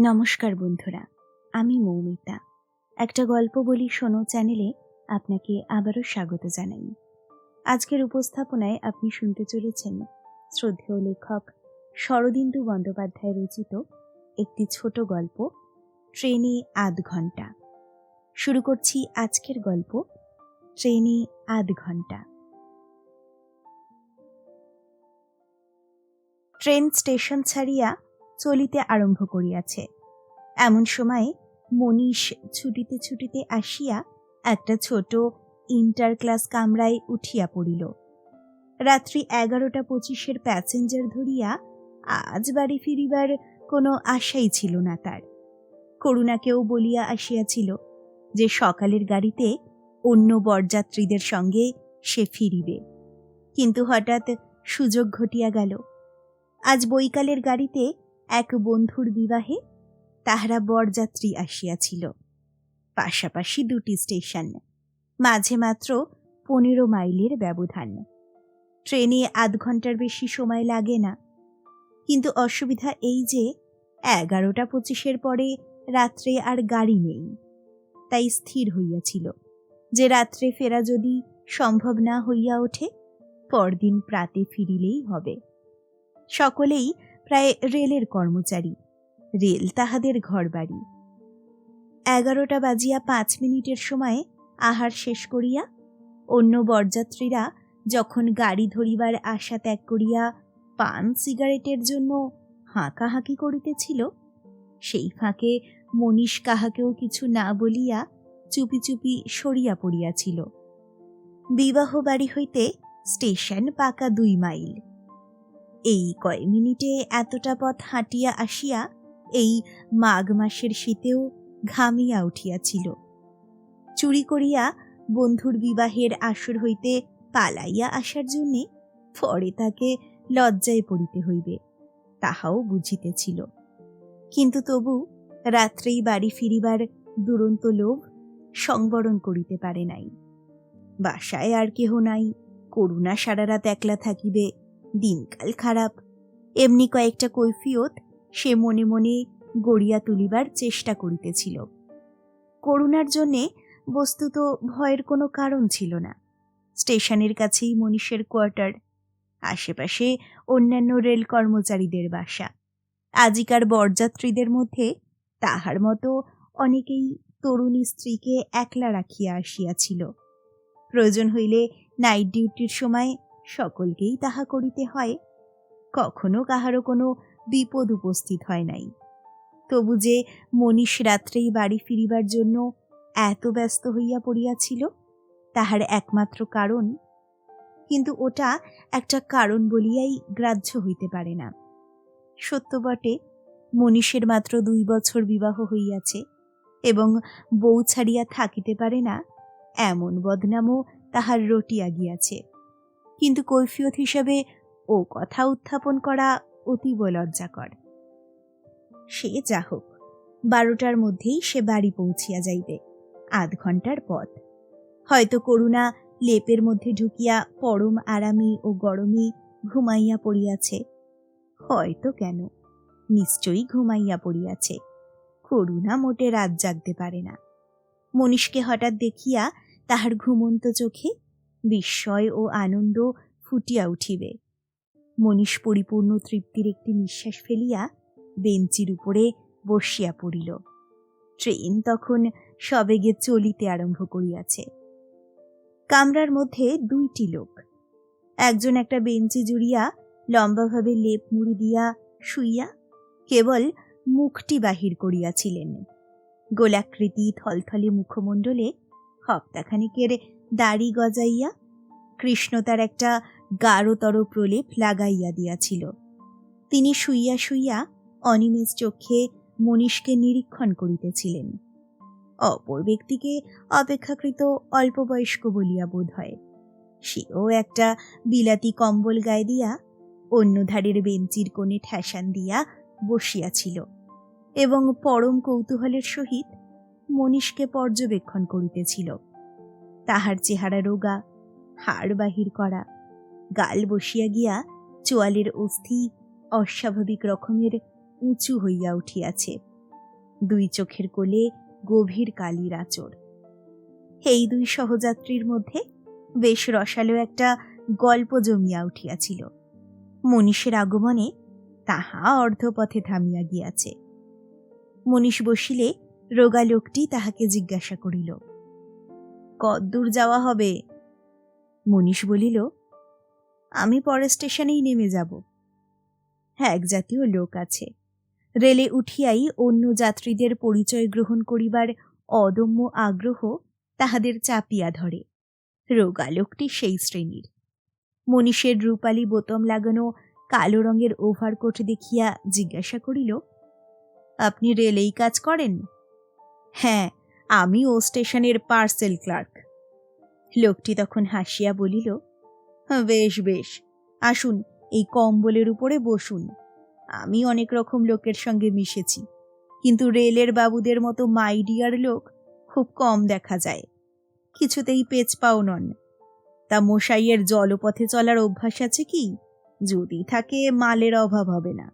নমস্কার বন্ধুরা, আমি মৌমিতা। একটা গল্প বলি শোনো চ্যানেলে আপনাকে আবারও স্বাগত জানাই। আজকের উপস্থাপনায় আপনি শুনতে চলেছেন শ্রদ্ধেয় লেখক শরদিন্দু বন্দ্যোপাধ্যায় রচিত একটি ছোট গল্প, ট্রেনে আধ ঘণ্টা শুরু করছি আজকের গল্প, ট্রেনে আধ ঘণ্টা ট্রেন স্টেশন ছাড়িয়া চলিতে আরম্ভ করিয়াছে। এমন সময় মনীষ ছুটিতে ছুটিতে আসিয়া একটা ছোট ইন্টার ক্লাস কামরায় উঠিয়া পড়িল। রাত্রি এগারোটা পঁচিশের প্যাসেঞ্জার ধরিয়া আজ বাড়ি ফিরিবার কোনো আশাই ছিল না তার। করুণাকেও বলিয়া আসিয়াছিল যে সকালের গাড়িতে অন্য বরযাত্রীদের সঙ্গে সে ফিরিবে। কিন্তু হঠাৎ সুযোগ ঘটিয়া গেল। আজ বৈকালের গাড়িতে এক বন্ধুর বিবাহে তাহারা বরযাত্রী আসিয়াছিল। পাশাপাশি দুটি স্টেশন, মাঝে মাত্র পনেরো মাইলের ব্যবধান। ট্রেনে আধ ঘণ্টার বেশি সময় লাগে না। কিন্তু অসুবিধা এই যে, এগারোটা পঁচিশের পরে রাত্রে আর গাড়ি নেই। তাই স্থির হইয়াছিল যে রাত্রে ফেরা যদি সম্ভব না হইয়া ওঠে, পরদিন প্রাতে ফিরিলেই হবে। সকলেই প্রায় রেলের কর্মচারী। রেল তাহাদের ঘরবাড়ি। এগারোটা বাজিয়া পাঁচ মিনিটের সময় আহার শেষ করিয়া, অন্য বরযাত্রীরা যখন গাড়ি ধরিবার আশা ত্যাগ করিয়া পান সিগারেটের জন্য হাঁকাহাঁকি করিতেছিল, সেই ফাঁকে মনীষ কাহাকেও কিছু না বলিয়া চুপি চুপি সরিয়া পড়িয়াছিল। বিবাহ বাড়ি হইতে স্টেশন পাকা দুই মাইল। এই কয় মিনিটে এতটা পথ হাঁটিয়া আসিয়া এই মাঘ মাসের শীতেও ঘামিয়া উঠিয়াছিল। চুরি করিয়া বন্ধুর বিবাহের আসর হইতে পালাইয়া আসার জন্যে পরে তাকে লজ্জায় পড়িতে হইবে, তাহাও বুঝিতেছিল। কিন্তু তবু রাত্রেই বাড়ি ফিরিবার দুরন্ত লোভ সংবরণ করিতে পারে নাই। বাসায় আর কেহ নাই, করুণা সারা রাত একলা থাকিবে দিনকাল খারাপ। এমনি কয়েকটা কৈফিয়ত সে মনে মনে গড়িয়া তুলিবার চেষ্টা করিতেছিল। করুণার জন্যে বস্তুত ভয়ের কোনো কারণ ছিল না। স্টেশনের কাছেই মনীষের কোয়ার্টার, আশেপাশে অন্যান্য রেল কর্মচারীদের বাসা। আজিকার বরযাত্রীদের মধ্যে তাহার মতো অনেকেই তরুণী স্ত্রীকে একলা রাখিয়া আসিয়াছিল। প্রয়োজন হইলে নাইট ডিউটির সময় সকলকেই তাহা করিতে হয়। কখনো কাহারও কোনো বিপদ উপস্থিত হয় নাই। তবু যে মনীষ রাত্রেই বাড়ি ফিরিবার জন্য এত ব্যস্ত হইয়া পড়িয়াছিল, তাহার একমাত্র কারণ, কিন্তু ওটা একটা কারণ বলিয়াই গ্রাহ্য হইতে পারে না। সত্য বটে, মনীষের মাত্র দুই বছর বিবাহ হইয়াছে এবং বউ ছাড়িয়া থাকিতে পারে না, এমন বদনামও তাহার রটিয়া গিয়াছে। কিন্তু কৈফিয়ত হিসাবে ও কথা উত্থাপন করা অতীব লজ্জাকর। সে যা হোক, বারোটার মধ্যেই সে বাড়ি পৌঁছিয়া যাইবে, আধ ঘণ্টার পথ। হয়তো করুণা লেপের মধ্যে ঢুকিয়া পরম আরামে ও গরমে ঘুমাইয়া পড়িয়াছে। হয়তো কেন, নিশ্চয়ই ঘুমাইয়া পড়িয়াছে। করুণা মোটে রাত জাগতে পারে না। মনীষকে হঠাৎ দেখিয়া তাহার ঘুমন্ত চোখে বিস্ময় ও আনন্দ ফুটিয়া উঠিবে। মনীষ পরিপূর্ণ তৃপ্তির একটি নিঃশ্বাস ফেলিয়া বেঞ্চির উপরে বসিয়া পড়িল। ট্রেন তখন সবেগে চলিতে আরম্ভ করিয়াছে। কামরার মধ্যে দুইটি লোক। একজন একটা বেঞ্চি জুড়িয়া লম্বাভাবে লেপ মুড়ি দিয়া শুইয়া কেবল মুখটি বাহির করিয়াছিলেন। গোলাকৃতি থলথলে মুখমণ্ডলে হপ্তাখানিকের দাড়ি গজাইয়া কৃষ্ণ তার একটা গাঢ়তর প্রলেপ লাগাইয়া দিয়াছিল। তিনি শুইয়া শুইয়া অনিমেষ চক্ষে মনীষকে নিরীক্ষণ করিতেছিলেন। অপর ব্যক্তিকে অপেক্ষাকৃত অল্প বয়স্ক বলিয়া বোধ হয়। সেও একটা বিলাতি কম্বল গায়ে দিয়া, অন্য ধারের বেঞ্চির কোণে ঠেসান দিয়া বসিয়াছিল এবং পরম কৌতূহলের সহিত মনীষকে পর্যবেক্ষণ করিতেছিল। তাহার চেহারা রোগা হাড় বাহির করা। গাল বসিয়া গিয়া চোয়ালের অস্থি অস্বাভাবিক রকমের উঁচু হইয়া উঠিয়াছে। দুই চোখের কোলে গভীর কালির আচর এই দুই সহযাত্রীর মধ্যে বেশ রসালো একটা গল্প জমিয়া উঠিয়াছিল। মনীষের আগমনে তাহা অর্ধপথে থামিয়া গিয়াছে। মনীষ বসিলে রোগা লোকটি তাহাকে জিজ্ঞাসা করিল, কদ্দূর যাওয়া হবে? মনীষ বলিল, আমি পরের স্টেশনেই নেমে যাব। হ্যাঁ এক জাতীয় লোক আছে। রেলে উঠিয়াই অন্য যাত্রীদের পরিচয় গ্রহণ করিবার অদম্য আগ্রহ তাহাদের চাপিয়া ধরে। রোগা লোকটি সেই শ্রেণির। মনীষের রূপালী বোতম লাগানো কালো রঙের ওভারকোট দেখিয়া জিজ্ঞাসা করিল, আপনি রেলেই কাজ করেন? হ্যাঁ আমি ও স্টেশনের পার্সেল ক্লার্ক। লোকটি তখন হাসিয়া বলিল, বেশ বেশ, আসুন, এই কম্বলের উপরে বসুন। আমি অনেক রকম লোকের সঙ্গে মিশেছি, কিন্তু রেলের বাবুদের মতো মাইডিয়ার লোক খুব কম দেখা যায়। কিছুতেই পেচ পাও নন। তা মশাইয়ের জলপথে চলার অভ্যাস আছে কি? যদি থাকে, মালের অভাব হবে না।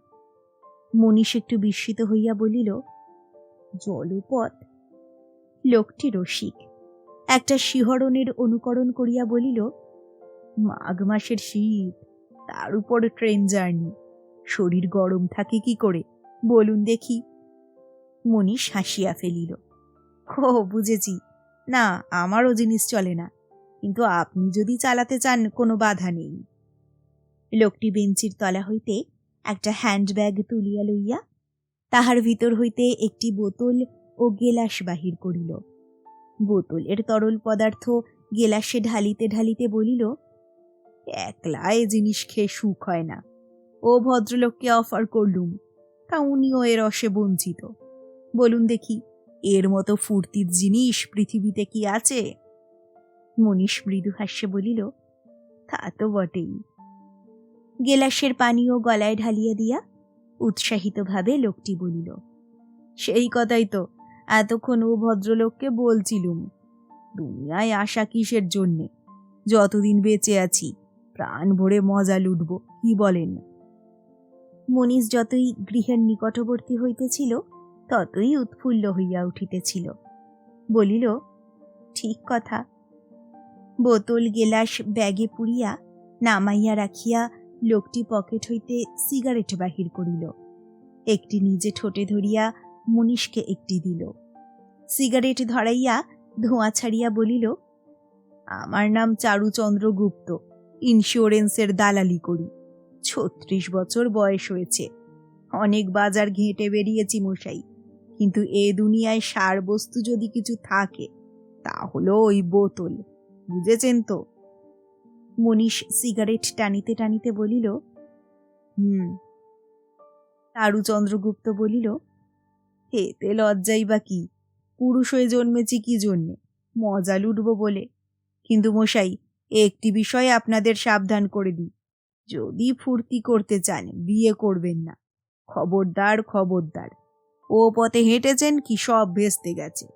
মনীষ একটু বিস্মিত হইয়া বলিল, জলপথ? লোকটি রসিক। একটা শিহরণের অনুকরণ করিয়া বলিল, মাঘ মাসের শীত, তার উপর ট্রেন জার্নি। শরীর গরম থাকে কি করে? বলুন দেখি। মনীষ হাসিয়া ফেলিল, ও, বুঝেছি। না, আমারও জিনিস চলে না, কিন্তু আপনি যদি চালাতে চান, কোনো বাধা নেই। লোকটি বেঞ্চির তলা হইতে একটা হ্যান্ডব্যাগ তুলিয়া লইয়া তাহার ভিতর হইতে একটি বোতল ও গেলাস বাহির করিল। বোতলের তরল পদার্থ গেলাসে ঢালিতে ঢালিতে বলিল একলা এ জিনিস খেয়ে সুখ হয় না। ও ভদ্রলোককে অফার করলুম, তা উনিও এর রসে বঞ্চিত। বলুন দেখি, এর মতো ফুর্তির জিনিস পৃথিবীতে কি আছে? মনীষ মৃদু হাস্যে বলিল, তা তো বটেই। গেলাসের পানীয় গলায় ঢালিয়া দিয়া উৎসাহিতভাবে লোকটি বলিল, সেই কথাই তো এতক্ষণ ও ভদ্রলোককে বলছিলুম, দুনিয়ায় আশা কিসের জন্যে? যতদিন বেঁচে আছি, প্রাণ ভরে মজা লুটব, কি বলেন? মনীষ যতই গৃহের নিকটবর্তী হইতেছিল, ততই উৎফুল্ল হইয়া উঠিতেছিল। বলিল, ঠিক কথা। বোতল গেলাস ব্যাগে পুড়িয়া, নামাইয়া রাখিয়া লোকটি পকেট হইতে সিগারেট বাহির করিল। একটি নিজে ঠোঁটে ধরিয়া মনীষকে একটি দিল। সিগারেট ধরাইয়া, ধোঁয়া ছাড়িয়া বলিল, আমার নাম চারুচন্দ্র গুপ্ত, ইন্স্যুরেন্সের দালালি করি। ছত্রিশ বছর বয়স হয়েছে। অনেক বাজার ঘেঁটে বেরিয়েছি মশাই। কিন্তু এ দুনিয়ায় সার বস্তু যদি কিছু থাকে, তা হলো ওই বোতল। বুঝেছেন তো? মনীষ সিগারেট টানিতে টানিতে বলিল, হুম। তারুচন্দ্রগুপ্ত বলিল এতে লজ্জাই বা কি? পুরুষ হয়ে জন্মেছি কি জন্যে? মজা লুটব বলে। কিন্তু মশাই, একটি বিষয়ে আপনাদের সাবধান করে দিই। যদি ফুর্তি করতে চান, বিয়ে করবেন না। খবরদার খবরদার। ও পথে হেঁটেছেন কি সব ভেস্তে গেছে।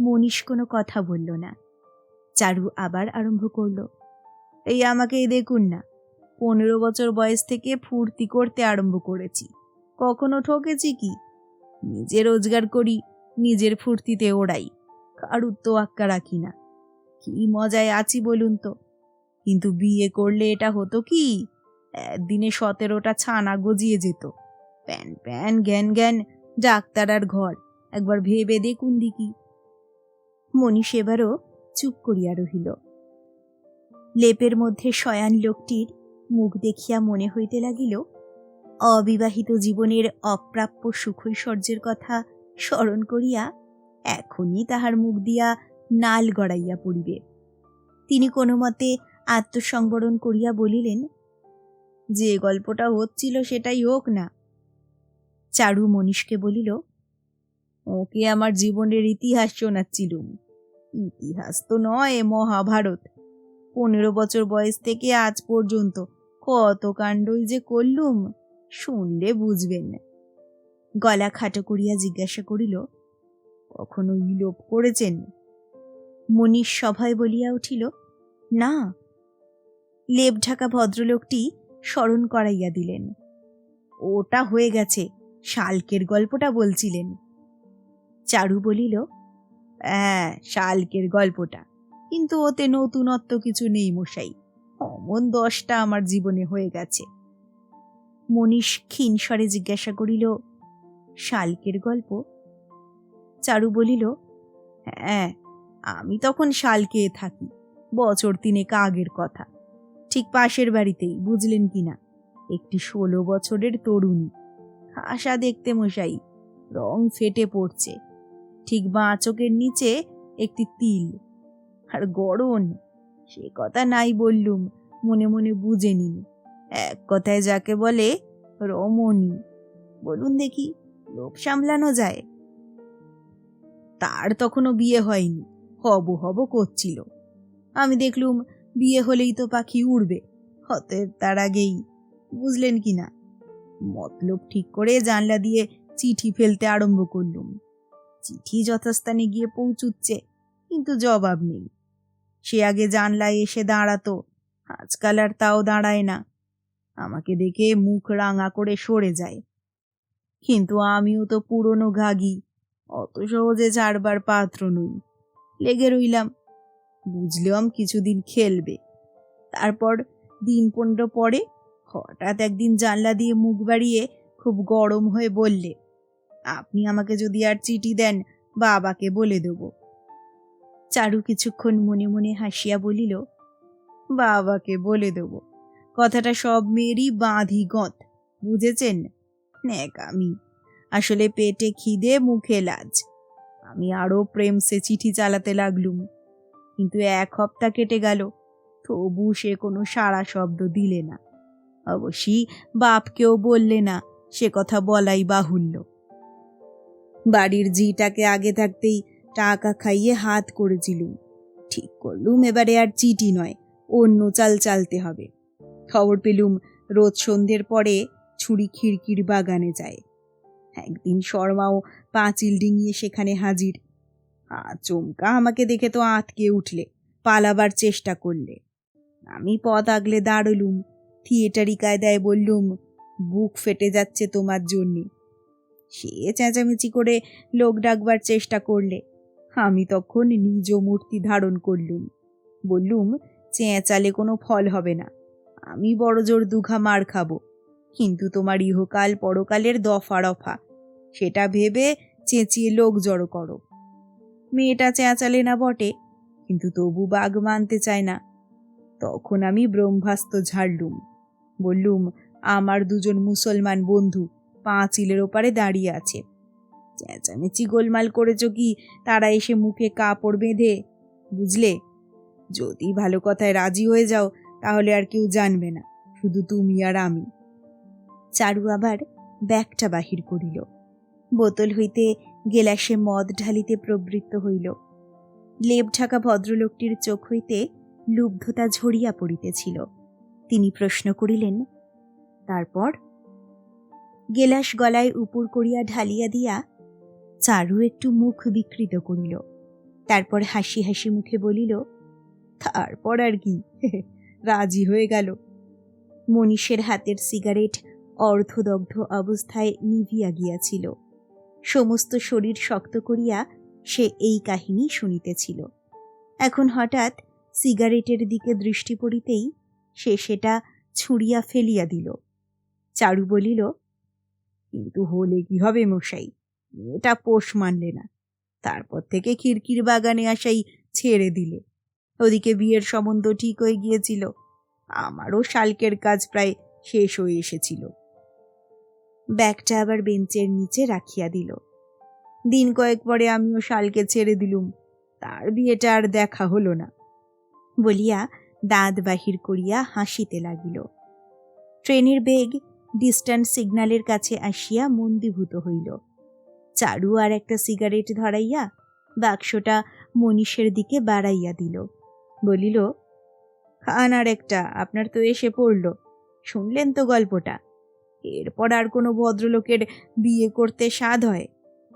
মনীষ কোনো কথা বলল না। চারু আবার আরম্ভ করল, এই আমাকেই দেখুন না। পনেরো বছর বয়স থেকে ফুর্তি করতে আরম্ভ করেছি। কখনো ঠকেছি কি? নিজে রোজগার করি, নিজের ফুর্তিতে ওড়াই, কারুর তো আক্কা রাখি না। কি মজায় আছি বলুন তো। কিন্তু বিয়ে করলে এটা হতো কি? একদিনে সতেরোটা ছানা গজিয়ে যেত। প্যান প্যান, জ্ঞান জ্ঞান, ডাক্তার আর ঘর। একবার ভেবে দেখুন দিকি মনীষ এবারও চুপ করিয়া রহিল। লেপের মধ্যে শয়ান লোকটির মুখ দেখিয়া মনে হইতে লাগিল অবিবাহিত জীবনের অপ্রাপ্য সুখৈশ্বর্যের কথা স্মরণ করিয়া এখনই তাহার মুখ দিয়া নাল গড়াইয়া পড়িবে। তিনি কোনো মতে আত্মসংবরণ করিয়া বলিলেন, যে গল্পটা হচ্ছিল সেটাই হোক না। চারু মনীষকে বলিল, ওকে আমার জীবনের ইতিহাস শোনাচ্ছিলুম। ইতিহাস তো নয়, মহাভারত। পনেরো বছর বয়স থেকে আজ পর্যন্ত কত কাণ্ডই যে করলুম। শুনলে বুঝবেন না। গলা খাটো করিয়া জিজ্ঞাসা করিল, কখনো ইলোপ করেছেন? মনীষ সভায় বলিয়া উঠিল, না। লেপ ঢাকা ভদ্রলোকটি স্মরণ করাইয়া দিলেন, ওটা হয়ে গেছে, শালকের গল্পটা বলছিলেন। চারু বলিল হ্যাঁ শালকের গল্পটা, কিন্তু ওতে নতুনত্ব কিছু নেই মশাই, অমন দশটা আমার জীবনে হয়ে গেছে। মনীষ ক্ষীণ স্বরে জিজ্ঞাসা করিল, শালকের গল্প? চারু বলিল হ্যাঁ আমি তখন শালকে থাকি, বছর তিনেক আগের কথা। ঠিক পাশের বাড়িতেই, বুঝলেন কিনা একটি ষোলো বছরের তরুণী। আশা দেখতে মশাই, রং ফেটে পড়ছে। ঠিক বাঁ চোখের নিচে একটি তিল। আর গড়ন, সে কথা নাই বললুম, মনে মনে বুঝে নিন। এক কথায় যাকে বলে রমণী। বলুন দেখি লোক সামলানো যায়? তার তখনও বিয়ে হয়নি, হব হব করছিল। আমি দেখলুম বিয়ে হলেই তো পাখি উড়বে, অতএব তার আগেই, বুঝলেন কি না? মতলব ঠিক করে জানলা দিয়ে চিঠি ফেলতে আরম্ভ করলুম। চিঠি যথাস্থানে গিয়ে পৌঁছুচ্ছে, কিন্তু জবাব নেই। সে আগে জানলায় এসে দাঁড়াতো, আজকাল আর তাও দাঁড়ায় না। আমাকে দেখে মুখ রাঙা করে সরে যায়। কিন্তু আমিও তো পুরনো ঘাগি, অত সহজে ছাড়বার পাত্র নই। লেগে রইলাম, বুঝলাম কিছুদিন খেলবে। তারপর দিন পনেরো পরে হঠাৎ একদিন জানলা দিয়ে মুখ বাড়িয়ে খুব গরম হয়ে বললে, আপনি আমাকে যদি আর চিঠি দেন, বাবাকে বলে দেব। চারু কিছুক্ষণ মনে মনে হাসিয়া বলিল, বাবাকে বলে দেব। কথাটা সব মেয়েরই বাঁধি গঁত, বুঝেছেন? ন্যাকামি আসলে পেটে খিদে, মুখে লাজ। আমি আরও প্রেম সে চিঠি চালাতে লাগলুম। কিন্তু এক হপ্তা কেটে গেল, তবু সে কোনো সাড়া শব্দ দিলে না। অবশ্যই বাপকেও বললে না, সে কথা বলাই বাহুল্য। বাড়ির জিটাকে আগে থাকতেই টাকা খাইয়ে হাত করেছিলুম। ঠিক করলুম, এবারে আর চিঠি নয়, অন্য চাল চালতে হবে। খবর পেলুম, রোজ সন্ধ্যের পরে ছুরি খিড়কির বাগানে যায়। একদিন শর্মাও পাঁচিল ডিঙিয়ে সেখানে হাজির। আচমকা আমাকে দেখে তো আঁতকে উঠলে, পালাবার চেষ্টা করলে। আমি পথ আগলে দাঁড়লুম, থিয়েটারি কায়দায় বললুম, বুক ফেটে যাচ্ছে তোমার জন্যে। সে চেঁচামেচি করে লোক ডাকবার চেষ্টা করলে। আমি তখন নিজ মূর্তি ধারণ করলুম। বললুম, চেঁচালে কোনো ফল হবে না। আমি বড় জোর দুঘা মার খাব। কিন্তু তোমার ইহকাল পরকালের দফা রফা। সেটা ভেবে চেঁচিয়ে লোক জড়ো করো। মেয়েটা চেঁচালে না বটে, কিন্তু তবু বাঘ মানতে চায় না। তখন আমি ব্রহ্মাস্ত্র ঝাড়লুম। বললুম, আমার দুজন মুসলমান বন্ধু পাঁচিলের ওপারে দাঁড়িয়ে আছে। চেঁচামেচি গোলমাল করেছ কি, তারা এসে মুখে কাপড় বেঁধে? বুঝলে? যদি ভালো কথায় রাজি হয়ে যাও তাহলে আর কেউ জানবে না, শুধু তুমি আর আমি। চারু আবার ব্যাগটা বাহির করিল। বোতল হইতে গেলাসে মদ ঢালিতে প্রবৃত্ত হইল। লেপ ঢাকা ভদ্রলোকটির চোখ হইতে লুব্ধতা ঝরিয়া পড়িতেছিল। তিনি প্রশ্ন করিলেন, তারপর? গেলাস গলায় উপর করিয়া ঢালিয়া দিয়া চারু একটু মুখ বিকৃত করিল। তারপর হাসি হাসি মুখে বলিল, তারপর আর কি? রাজি হয়ে গেল। মনীষের হাতের সিগারেট অর্ধদগ্ধ অবস্থায় নিভিয়া গিয়াছিল। সমস্ত শরীর শক্ত করিয়া সে এই কাহিনী শুনিতেছিল। এখন হঠাৎ সিগারেটের দিকে দৃষ্টি পড়িতেই সে সেটা ছুঁড়িয়া ফেলিয়া দিল। চারু বলিল, কিন্তু হলে কি হবে মশাই? এটা পোষ মানলে না। তারপর থেকে খিড়কির বাগানে আসাই ছেড়ে দিলে। ওদিকে বিয়ের সম্বন্ধ ঠিক হয়ে গিয়েছিল। আমারও শালকের কাজ প্রায় শেষ হয়ে এসেছিল। ব্যাগটা আবার বেঞ্চের নিচে রাখিয়া দিল। দিন কয়েক পরে আমিও শালকে ছেড়ে দিলুম। তার বিয়েটা আর দেখা হলো না। বলিয়া দাঁত বাহির করিয়া হাসিতে লাগিল। ট্রেনের বেগ ডিস্ট্যান্স সিগন্যালের কাছে আসিয়া মন্দীভূত হইল। চারু আর একটা সিগারেট ধরাইয়া বাক্সটা মনীষের দিকে বাড়াইয়া দিল। বলিল খান আর একটা, আপনার তো এসে পড়ল। শুনলেন তো গল্পটা? এরপর আর কোনো ভদ্রলোকের বিয়ে করতে স্বাদ হয়?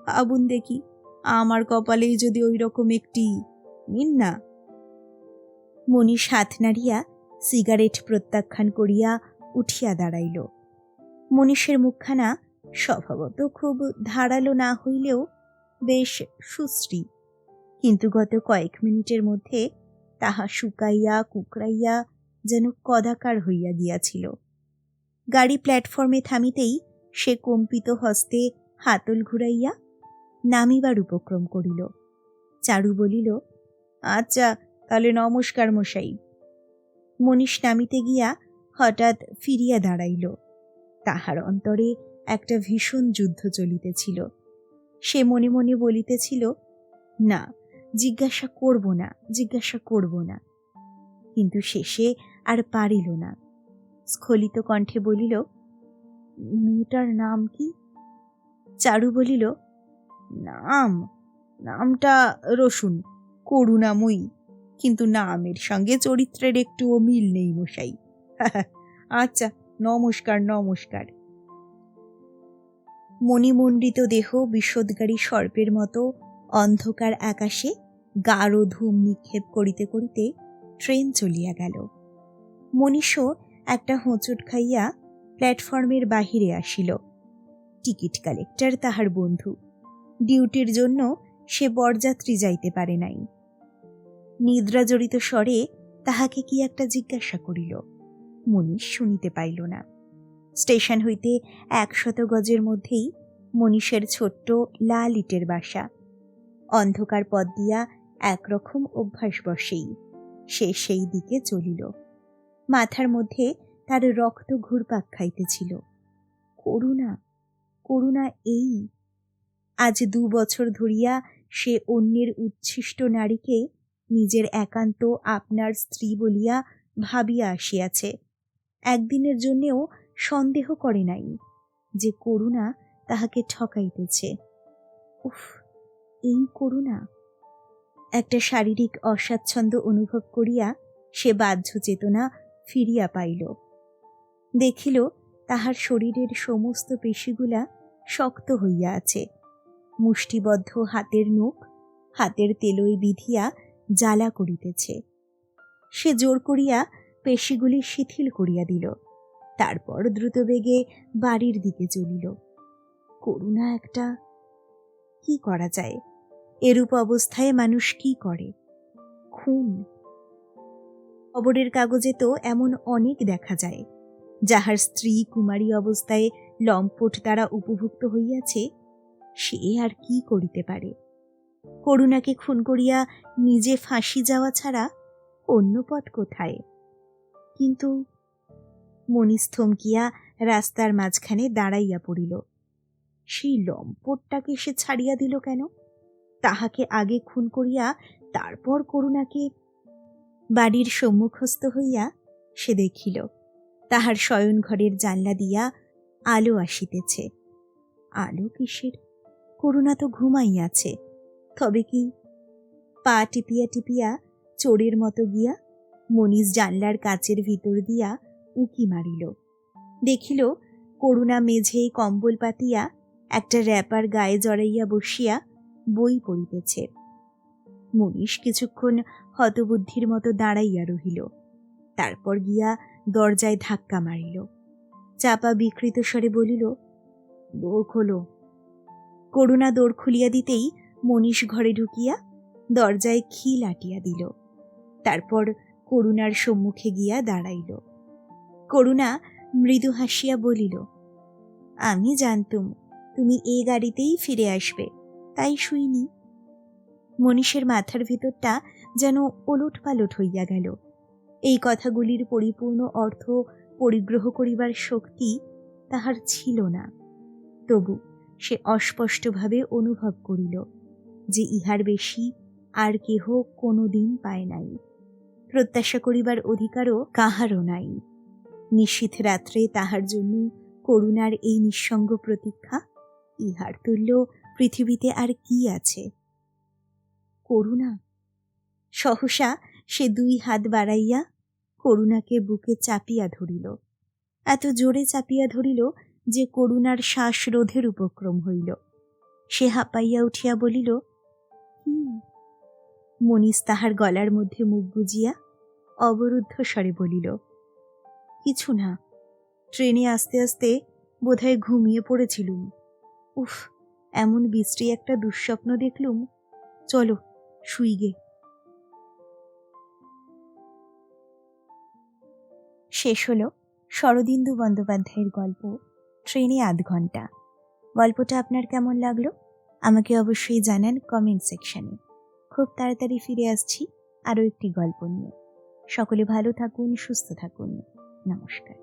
ভাবুন দেখি, আমার কপালেই যদি ওই রকম একটি, নিন না? মনীষ হাত নাড়িয়া সিগারেট প্রত্যাখ্যান করিয়া উঠিয়া দাঁড়াইল। মনীষের মুখখানা স্বভাবত খুব ধারালো না হইলেও বেশ সুশ্রী। কিন্তু গত কয়েক মিনিটের মধ্যে তাহা শুকাইয়া কুকড়াইয়া যেন কদাকার হইয়া গিয়াছিল। গাড়ি প্ল্যাটফর্মে থামিতেই সে কম্পিত হস্তে হাতল ঘুরাইয়া নামিবার উপক্রম করিল। চারু বলিল আচ্ছা তাহলে নমস্কার মশাই। মনীষ নামিতে গিয়া হঠাৎ ফিরিয়া দাঁড়াইল। তাহার অন্তরে একটা ভীষণ যুদ্ধ চলিতেছিল। সে মনে মনে বলিতেছিল, না জিজ্ঞাসা করব না, জিজ্ঞাসা করব না। কিন্তু শেষে আর পারিল না। স্খলিত কণ্ঠে বলিল, মেয়েটার নাম কি? চারু বলিল, নাম, নামটা রসুন, করুণাময়ী। কিন্তু নামের সঙ্গে চরিত্রের একটুও মিল নেই মশাই। আচ্ছা নমস্কার নমস্কার। মণিমণ্ডিত দেহ বিষোদ্গারী সর্পের মতো অন্ধকার আকাশে গাঢ় ধূম নিক্ষেপ করিতে করিতে ট্রেন চলিয়া গেল। মনীষও একটা হোঁচট খাইয়া প্ল্যাটফর্মের বাহিরে আসিল। টিকিট কালেক্টর তাহার বন্ধু। ডিউটির জন্য সে বরযাত্রী যাইতে পারে নাই। নিদ্রাজড়িত স্বরে তাহাকে কি একটা জিজ্ঞাসা করিল। মনীষ শুনিতে পাইল না। স্টেশন হইতে একশত গজের মধ্যেই মনীষের ছোট্ট লাল ইটের বাসা। অন্ধকার পথ দিয়া একরকম অভ্যাস বসেই। সে সেই দিকে চলিল। মাথার মধ্যে তার রক্ত ঘুরপাক খাইতেছিল। করুণা করুণা এই। আজ দু বছর ধরিয়া সে অন্যের উচ্ছিষ্ট নারীকে নিজের একান্ত আপনার স্ত্রী বলিয়া ভাবিয়া আসিয়াছে। একদিনের জন্যেও সন্দেহ করে নাই যে করুণা তাহাকে ঠকাইতেছে। উফ, এই করুণা। একটা শারীরিক অস্বাচ্ছন্দ্য অনুভব করিয়া সে বাহ্য চেতনা ফিরিয়া পাইল। দেখিল তাহার শরীরের সমস্ত পেশিগুলা শক্ত হইয়া আছে। মুষ্টিবদ্ধ হাতের নখ, হাতের তেলই বিধিয়া জ্বালা করিতেছে। সে জোর করিয়া পেশিগুলি শিথিল করিয়া দিল। তারপর দ্রুতবেগে বাড়ির দিকে চলিল। করুণা একটা, কি করা যায়? এরূপ অবস্থায় মানুষ কি করে? খুন। খবরের কাগজে তো এমন অনেক দেখা যায়, যাহার স্ত্রী কুমারী অবস্থায় লম্পট দ্বারা উপভুক্ত হইয়াছে, সে আর কি করিতে পারে? করুণাকে খুন করিয়া নিজে ফাঁসি যাওয়া ছাড়া অন্য পথ কোথায়? কিন্তু মনীষ থমকিয়া রাস্তার মাঝখানে দাঁড়াইয়া পড়িল, সেই লম্পটটাকে সে ছাড়িয়া দিল কেন? তাহাকে আগে খুন করিয়া তারপর করুণাকে বাড়ির সম্মুখস্থ হইয়া সে দেখিল, তাহার শয়ন ঘরের জানলা দিয়া আলো আসিতেছে। আলো কিসের? করুণা তো ঘুমাইয়াছে, তবে কি? পা টিপিয়া টিপিয়া চোরের মতো গিয়া মনীষ জানলার কাচের ভিতর দিয়া উকি মারিল। দেখিল, করুণা মেঝেই কম্বল পাতিয়া একটা র্যাপার গায়ে জড়াইয়া বসিয়া বই পড়িতেছে। মনীষ কিছুক্ষণ হতবুদ্ধির মতো দাঁড়াইয়া রহিল। তারপর গিয়া দরজায় ধাক্কা মারিল। চাপা বিকৃত স্বরে বলিল দৌড় খোলো। করুণা দৌড় খুলিয়া দিতেই মনীষ ঘরে ঢুকিয়া দরজায় খিল আটিয়া দিল। তারপর করুণার সম্মুখে গিয়া দাঁড়াইল। করুণা মৃদু হাসিয়া বলিল, আমি জানতুম, তুমি এই গাড়িতেই ফিরে আসবে। তাই শুইনি। মনীষের মাথার ভিতরটা যেন ওলট পালট হইয়া গেল। এই কথাগুলির পরিপূর্ণ অর্থ পরিগ্রহ করিবার শক্তি তাহার ছিল না। তবু সে অস্পষ্টভাবে অনুভব করিল যে ইহার বেশি আর কেহ কোনো দিন পায় নাই। প্রত্যাশা করিবার অধিকারও কাহারও নাই। নিশীথ রাত্রে তাহার জন্য করুণার এই নিঃসঙ্গ প্রতীক্ষা ইহার তুল্য পৃথিবীতে আর কি আছে? করুণা। সহসা সে দুই হাত বাড়াইয়া করুণাকে বুকে চাপিয়া ধরিল। এত জোরে চাপিয়া ধরিল যে করুণার শ্বাসরোধের উপক্রম হইল। সে হাঁপাইয়া উঠিয়া বলিল, কি? মনীষ তাহার গলার মধ্যে মুখ গুজিয়া অবরুদ্ধ স্বরে বলিল, কিছু না। ট্রেনে আস্তে আস্তে বোধহয় ঘুমিয়ে পড়েছিলুম। উফ এমন বিশ্রী একটা দুঃস্বপ্ন দেখলুম, চলো শুই গে। শেষ হলো শরদিন্দু বন্দ্যোপাধ্যায়ের গল্প, ট্রেনে আধ ঘণ্টা গল্পটা আপনার কেমন লাগল? আমাকে অবশ্যই জানান কমেন্ট সেকশানে খুব তাড়াতাড়ি ফিরে আসছি আরও একটি গল্প নিয়ে। সকলে ভালো থাকুন, সুস্থ থাকুন। নমস্কার।